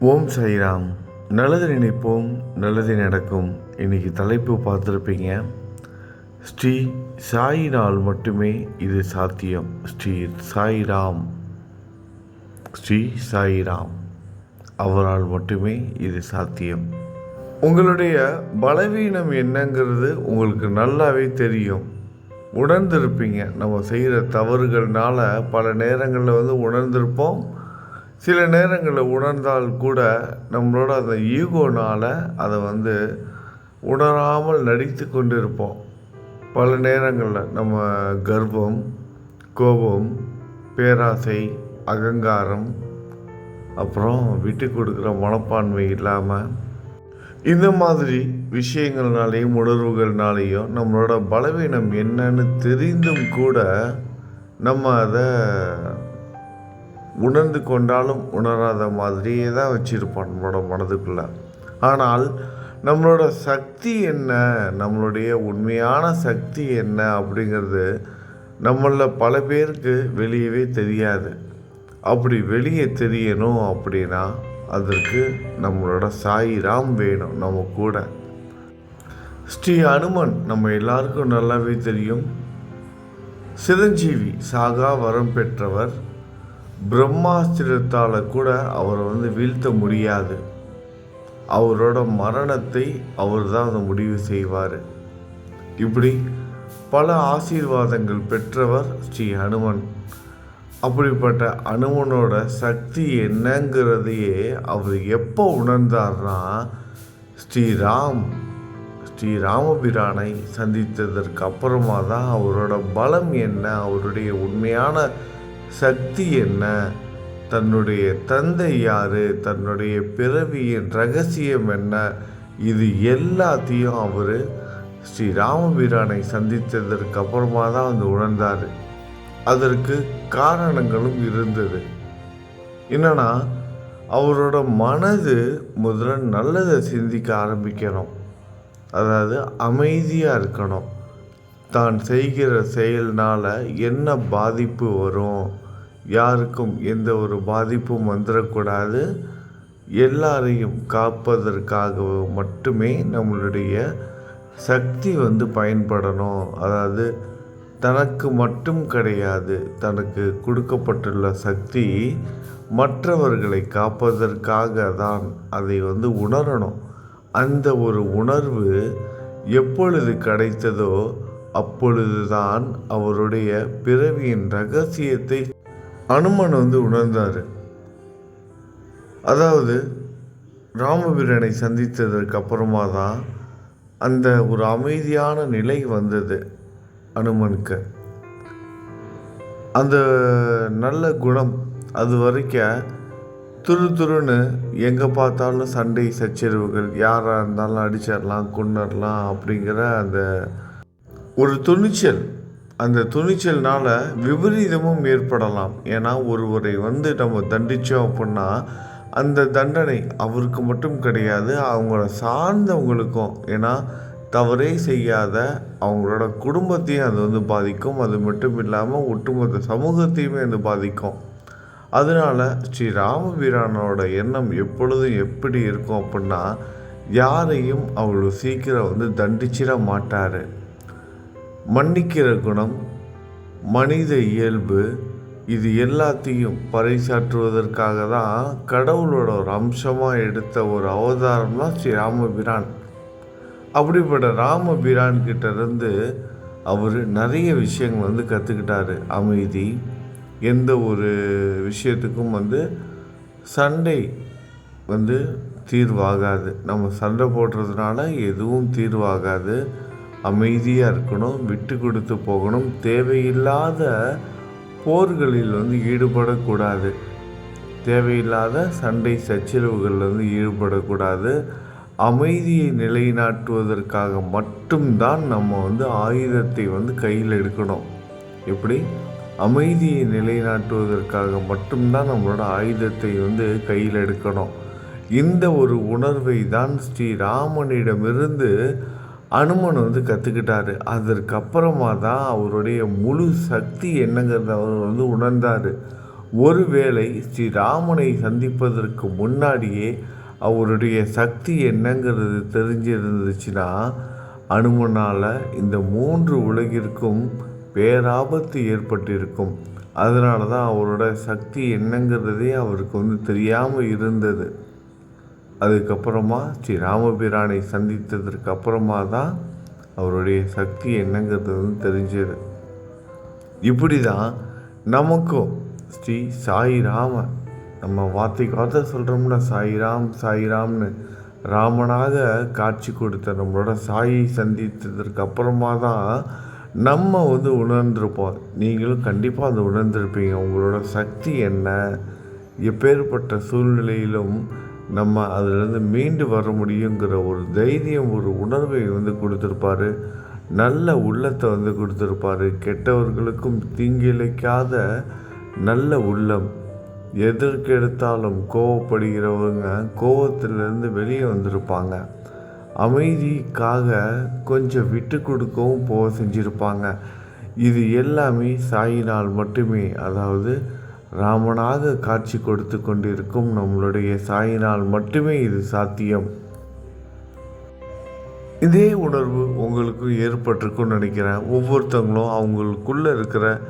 ஓம் சைராம் நல்லது நினைப்போம் நல்லது நடக்கும். இன்னைக்கு தலைப்பு பார்த்துருப்பீங்க. ஸ்ரீ சாயினால் மட்டுமே இது சாத்தியம். ஸ்ரீ சாய்ராம். ஸ்ரீ சாய்ராம். அவரால் மட்டுமே இது சாத்தியம். உங்களுடைய பலவீனம் என்னங்கிறது உங்களுக்கு நல்லாவே தெரியும். உணர்ந்திருப்பீங்க. நம்ம செய்கிற தவறுகள்னால பல நேரங்களில் வந்து உணர்ந்திருப்போம். சில நேரங்களில் உணர்ந்தால் கூட நம்மளோட அந்த ஈகோனால் அதை வந்து உணராமல் நடித்து கொண்டு இருப்போம் பல நேரங்களில் நம்ம கர்வம் கோபம் பேராசை அகங்காரம் அப்புறம் விட்டு கொடுக்குற மனப்பான்மை இல்லாமல் இந்த மாதிரி விஷயங்கள்னாலேயும் உணர்வுகள்னாலேயும் நம்மளோட பலவீனம் என்னன்னு தெரிந்தும் கூட நம்ம அதை உணர்ந்து கொண்டாலும் உணராத மாதிரியே தான் வச்சுருப்போம் நம்மளோட மனதுக்குள்ளே. ஆனால் நம்மளோட சக்தி என்ன? நம்மளுடைய உண்மையான சக்தி என்ன அப்படிங்கிறது நம்மளில் பல பேருக்கு வெளியவே தெரியாது. அப்படி வெளியே தெரியணும் அப்படின்னா அதற்கு நம்மளோட சாயிராம் வேணும் நம்ம கூட. ஸ்ரீ அனுமன் நம்ம எல்லாருக்கும் நல்லாவே தெரியும். சிரஞ்சீவி சாகா வரம் பெற்றவர் பிரம்மாஸ்திரத்தால் கூட அவரை வந்து வீழ்த்த முடியாது. அவரோட மரணத்தை அவர் தான் அதை முடிவு செய்வார். இப்படி பல ஆசீர்வாதங்கள் பெற்றவர் ஸ்ரீ ஹனுமன். அப்படிப்பட்ட அனுமனோட சக்தி என்னங்கிறதையே அவர் எப்போ உணர்ந்தார்னா ஸ்ரீராம் ஸ்ரீ ராமபிரானை சந்தித்ததற்கு அப்புறமா தான் அவரோட பலம் என்ன அவருடைய உண்மையான சக்தி என்ன? தன்னுடைய தந்தை யாரு? தன்னுடைய பிறவியின் ரகசியம் என்ன? இது எல்லாத்தையும் அவர் ஸ்ரீ ராமபிரானை சந்தித்ததற்கு அப்புறமா தான் வந்து உணர்ந்தார். அதற்கு காரணங்களும் இருந்தது. என்னன்னா அவரோட மனது முதல்ல நல்லதை சிந்திக்க ஆரம்பிக்கணும். அதாவது அமைதியாக இருக்கணும். தான் செய்கிற செயல்னால் என்ன பாதிப்பு வரும்? யாருக்கும் எந்த ஒரு பாதிப்பும் வந்துடக்கூடாது எல்லாரையும் காப்பதற்காக மட்டுமே நம்மளுடைய சக்தி வந்து பயன்படணும். அதாவது தனக்கு மட்டும் கிடையாது தனக்கு கொடுக்கப்பட்டுள்ள சக்தி மற்றவர்களை காப்பதற்காக தான் அதை வந்து உணரணும். அந்த ஒரு உணர்வு எப்பொழுது கிடைத்ததோ அப்பொழுதுதான் அவருடைய பிறவியின் ரகசியத்தை அனுமன் வந்து உணர்ந்தார். அதாவது ராமபிரனை சந்தித்ததற்கு அப்புறமா தான் அந்த ஒரு அமைதியான நிலை வந்தது அனுமனுக்கு. அந்த நல்ல குணம் அது வரைக்கும் துரு துருன்னு எங்கே பார்த்தாலும் சண்டை சச்சரவுகள் யாராக இருந்தாலும் அடிச்சிடலாம் கொண்டுடலாம் அப்படிங்கிற அந்த ஒரு துணிச்சல். அந்த துணிச்சல்னால் விபரீதமும் ஏற்படலாம். ஏன்னா ஒருவரை வந்து நம்ம தண்டித்தோம் அப்படின்னா அந்த தண்டனை அவருக்கு மட்டும் கிடையாது அவங்கள சார்ந்தவங்களுக்கும். ஏன்னா தவறே செய்யாத அவங்களோட குடும்பத்தையும் அது வந்து பாதிக்கும். அது மட்டும் இல்லாமல் ஒட்டுமொத்த சமூகத்தையுமே அது பாதிக்கும். அதனால் ஸ்ரீ ராமபீரானோட எண்ணம் எப்பொழுதும் எப்படி இருக்கும் அப்படின்னா யாரையும் அவ்வளோ சீக்கிரம் வந்து தண்டிச்சிட மாட்டார். மன்னிக்கிற குணம் மனித இயல்பு இது எல்லாத்தையும் பறைசாற்றுவதற்காக தான் கடவுளோட ஒரு அம்சமாக எடுத்த ஒரு அவதாரம் தான் ஸ்ரீ ராமபிரான். அப்படிப்பட்ட ராமபிரான் கிட்டேருந்து அவர் நிறைய விஷயங்கள் வந்து கற்றுக்கிட்டாரு அமைதி எந்த ஒரு விஷயத்துக்கும் வந்து சண்டை வந்து தீர்வாகாது. நம்ம சண்டை போடுறதுனால எதுவும் தீர்வாகாது. அமைதியாக இருக்கணும் விட்டு கொடுத்து போகணும். தேவையில்லாத போர்களில் வந்து ஈடுபடக்கூடாது. தேவையில்லாத சண்டை சச்சரவுகளில் வந்து ஈடுபடக்கூடாது. அமைதியை நிலைநாட்டுவதற்காக மட்டும்தான் நம்ம வந்து ஆயுதத்தை வந்து கையில் எடுக்கணும். எப்படி? அமைதியை நிலைநாட்டுவதற்காக மட்டும்தான் நம்மளோட ஆயுதத்தை வந்து கையில் எடுக்கணும். இந்த ஒரு உணர்வை தான் ஸ்ரீராமனிடமிருந்து அனுமன் வந்து கற்றுக்கிட்டாரு அதற்கப்புறமா தான் அவருடைய முழு சக்தி என்னங்கிறத அவர் வந்து உணர்ந்தார். ஒருவேளை ஸ்ரீராமனை சந்திப்பதற்கு முன்னாடியே அவருடைய சக்தி என்னங்கிறது தெரிஞ்சிருந்துச்சுன்னா அனுமனால் இந்த மூன்று உலகிற்கும் பேராபத்து ஏற்பட்டிருக்கும். அதனால தான் அவரோட சக்தி என்னங்கிறதே அவருக்கு வந்து தெரியாமல் இருந்தது. அதுக்கப்புறமா ஸ்ரீ ராமபிரானை சந்தித்ததற்கு அப்புறமா தான் அவருடைய சக்தி என்னங்கிறது வந்து தெரிஞ்சது. இப்படி தான் நமக்கும் ஸ்ரீ சாயிராம நம்ம வார்த்தைக்கு வார்த்தை சொல்கிறோம்னா சாயிராம் சாயிராம்னு ராமனாக காட்சி கொடுத்த நம்மளோட சாயை சந்தித்ததற்கு அப்புறமா தான் நம்ம வந்து உணர்ந்திருப்போம். நீங்களும் கண்டிப்பாக அதை உணர்ந்திருப்பீங்க. உங்களோட சக்தி என்ன? எப்பேற்பட்ட சூழ்நிலையிலும் நம்ம அதிலிருந்து மீண்டு வர முடியுங்கிற ஒரு தைரியம் ஒரு உணர்வை வந்து கொடுத்துருப்பாரு. நல்ல உள்ளத்தை வந்து கொடுத்துருப்பாரு. கெட்டவர்களுக்கும் தீங்கிழைக்காத நல்ல உள்ளம். எதற்கு எடுத்தாலும் கோவப்படுகிறவங்க கோவத்திலிருந்து வெளியே வந்திருப்பாங்க. அமைதிக்காக கொஞ்சம் விட்டு கொடுக்கவும் போக செஞ்சுருப்பாங்க. இது எல்லாமே சாயினால் மட்டுமே. அதாவது ராமனாக காட்சி கொடுத்து கொண்டிருக்கும் நம்மளுடைய சாயினால் மட்டுமே இது சாத்தியம். இதே உணர்வு உங்களுக்கும் ஏற்பட்டிருக்குன்னு நினைக்கிறேன். ஒவ்வொருத்தவங்களும் அவங்களுக்குள்ளே இருக்கிற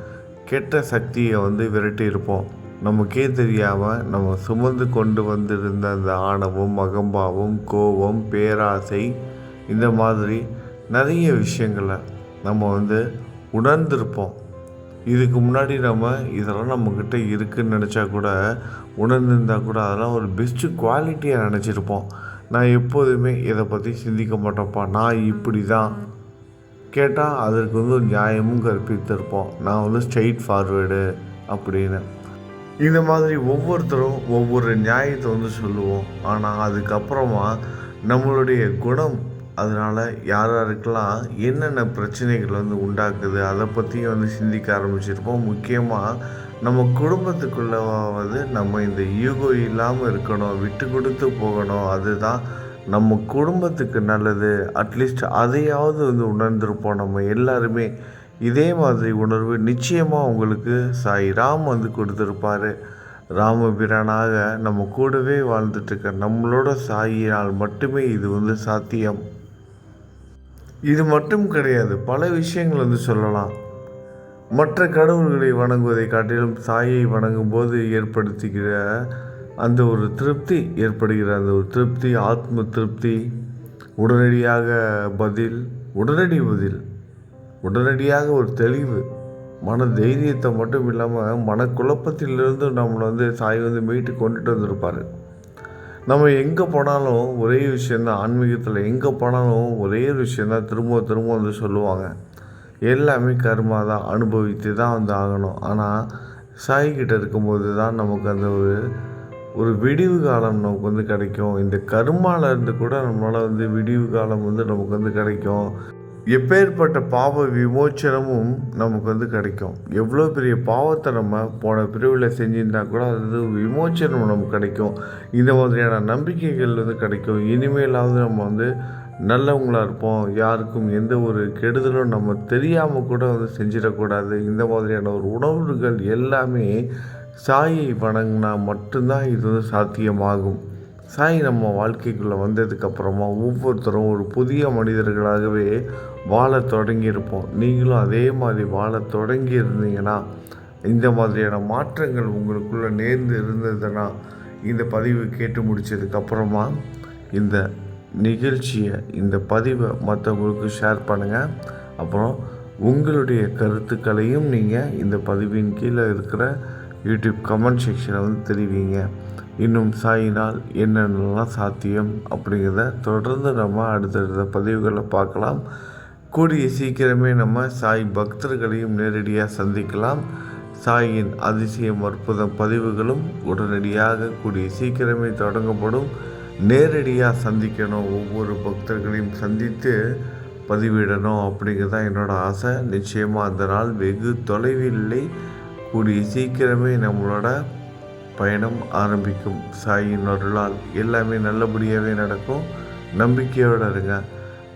கெட்ட சக்தியை வந்து விரட்டியிருப்போம் நமக்கே தெரியாமல் நம்ம சுமந்து கொண்டு வந்திருந்த அந்த ஆணவம் அகம்பாவம் கோபம் பேராசை இந்த மாதிரி நிறைய விஷயங்களை நம்ம வந்து உணர்ந்திருப்போம். இதுக்கு முன்னாடி நம்ம இதெல்லாம் நம்மக்கிட்ட இருக்குதுன்னு நினச்சா கூட உணர்ந்திருந்தால் கூட அதெல்லாம் ஒரு பெஸ்ட்டு குவாலிட்டியாக நினச்சிருப்போம். நான் எப்போதுமே இதை பற்றி சிந்திக்க மாட்டேன்ப்பா. நான் இப்படி தான் கேட்டால் அதற்கு வந்து ஒரு நியாயமும் கற்பித்திருப்போம். நான் வந்து ஸ்ட்ரெயிட் ஃபார்வேர்டு அப்படின்னு. இந்த மாதிரி ஒவ்வொருத்தரும் ஒவ்வொரு நியாயத்தை வந்து சொல்லுவோம். ஆனால் அதுக்கப்புறமா நம்மளுடைய குணம் அதனால் யார் யாருக்கெல்லாம் என்னென்ன பிரச்சனைகள் வந்து உண்டாக்குது அதை பற்றியும் வந்து சிந்திக்க ஆரம்பிச்சிருப்போம் முக்கியமாக நம்ம குடும்பத்துக்குள்ளவாவது நம்ம இந்த ஈகோ இல்லாமல் இருக்கணும் விட்டு கொடுத்து போகணும். அதுதான் நம்ம குடும்பத்துக்கு நல்லது. அட்லீஸ்ட் அதையாவது வந்து உணர்ந்திருப்போம் நம்ம எல்லாருமே. இதே மாதிரி உணர்வு நிச்சயமாக உங்களுக்கு சாய் ராம் வந்து கொடுத்துருப்பாரு. ராமபிரானாக நம்ம கூடவே வாழ்ந்துட்டுருக்க நம்மளோட சாயினால் மட்டுமே இது வந்து சாத்தியம். இது மட்டும் கிடையாது பல விஷயங்கள் வந்து சொல்லலாம். மற்ற கடவுள்களை வணங்குவதை காட்டிலும் சாயை வணங்கும் போது ஏற்படுத்துகிற அந்த ஒரு திருப்தி ஏற்படுகிற அந்த ஒரு திருப்தி ஆத்ம திருப்தி உடனடியாக பதில் உடனடி பதில் உடனடியாக ஒரு தெளிவு மன தைரியத்தை மட்டும் இல்லாமல் மனக்குழப்பத்திலிருந்து நம்மளை வந்து சாய் வந்து மீட்டு கொண்டுட்டு வந்திருப்பாரு. நம்ம எங்கே போனாலும் ஒரே விஷயந்தான் ஆன்மீகத்தில் எங்கே போனாலும் ஒரே விஷயந்தான் திரும்ப திரும்ப வந்து சொல்லுவாங்க. எல்லாமே கர்மா தான் அனுபவித்து தான் வந்து ஆகணும். ஆனால் சாய்கிட்ட இருக்கும்போது தான் நமக்கு அந்த ஒரு ஒரு விடிவு காலம் நமக்கு வந்து கிடைக்கும். இந்த கருமாலேருந்து கூட நம்மளால் வந்து விடிவு காலம் வந்து நமக்கு வந்து கிடைக்கும். எப்பேற்பட்ட பாவ விமோச்சனமும் நமக்கு வந்து கிடைக்கும். எவ்வளோ பெரிய பாவத்தை நம்ம போன பிரிவில் செஞ்சிருந்தா கூட அது விமோச்சனம் நமக்கு கிடைக்கும். இந்த மாதிரியான நம்பிக்கைகள் வந்து கிடைக்கும். இனிமேலாவது நம்ம வந்து நல்லவங்களாக இருப்போம். யாருக்கும் எந்த ஒரு கெடுதலும் நம்ம தெரியாமல் கூட வந்து செஞ்சிடக்கூடாது. இந்த மாதிரியான ஒரு உணர்வுகள் எல்லாமே சாயை வணங்கினா மட்டும்தான் இது வந்து சாத்தியமாகும். சாய் நம்ம வாழ்க்கைக்குள்ளே வந்ததுக்கப்புறமா ஒவ்வொருத்தரும் ஒரு புதிய மனிதர்களாகவே வாழ தொடங்கியிருப்போம். நீங்களும் அதே மாதிரி வாழ தொடங்கி இருந்தீங்கன்னா இந்த மாதிரியான மாற்றங்கள் உங்களுக்குள்ளே நேர்ந்து இருந்ததுன்னா இந்த பதிவு கேட்டு முடித்ததுக்கப்புறமா இந்த நிகழ்ச்சியை இந்த பதிவை மற்றவங்களுக்கு ஷேர் பண்ணுங்கள் அப்புறம் உங்களுடைய கருத்துக்களையும் நீங்கள் இந்த பதிவின் கீழே இருக்கிற யூடியூப் கமெண்ட் செக்ஷனை வந்து தெரிவிங்க. இன்னும் சாயினால் என்னென்னலாம் சாத்தியம் அப்படிங்கிறத தொடர்ந்து நம்ம அடுத்தடுத்த பதிவுகளை பார்க்கலாம். கூடிய சீக்கிரமே நம்ம சாய் பக்தர்களையும் நேரடியாக சந்திக்கலாம். சாயின் அதிசயம் அற்புதம் பதிவுகளும் உடனடியாக கூடிய சீக்கிரமே தொடங்கப்படும். நேரடியாக சந்திக்கணும் ஒவ்வொரு பக்தர்களையும் சந்தித்து பதிவிடணும் அப்படிங்கிறது தான் என்னோடய ஆசை. நிச்சயமாக அந்த நாள் வெகு தொலைவில் இல்லை. கூடிய சீக்கிரமே நம்மளோட பயணம் ஆரம்பிக்கும். சாயின் அருளால் எல்லாமே நல்லபடியாகவே நடக்கும். நம்பிக்கையோடு இருங்க.